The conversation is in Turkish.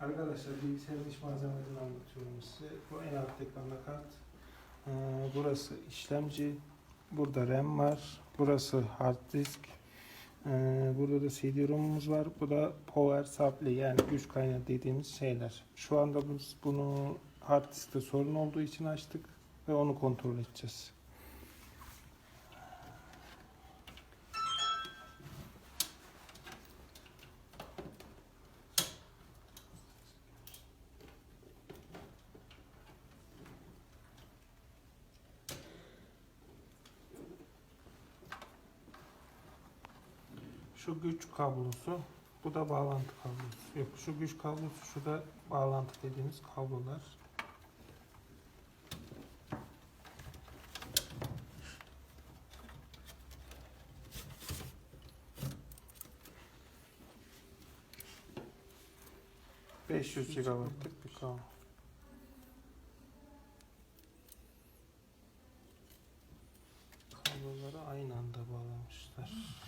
Arkadaşlar bilgisayar iş malzemelerini anlatıyorum size. Bu en alttaki anakart. Ee, burası işlemci. Burada RAM var. Burası hard disk. Ee, burada da CD-ROM'umuz var. Bu da power supply yani güç kaynağı dediğimiz şeyler. Şu anda biz bunu hard diskte sorun olduğu için açtık ve onu kontrol edeceğiz. Şu güç kablosu, bu da bağlantı kablosu. Yok şu güç kablosu, şu da bağlantı dediğimiz kablolar. ...500 GB'lık bir kablo. Kabloları aynı anda bağlamışlar.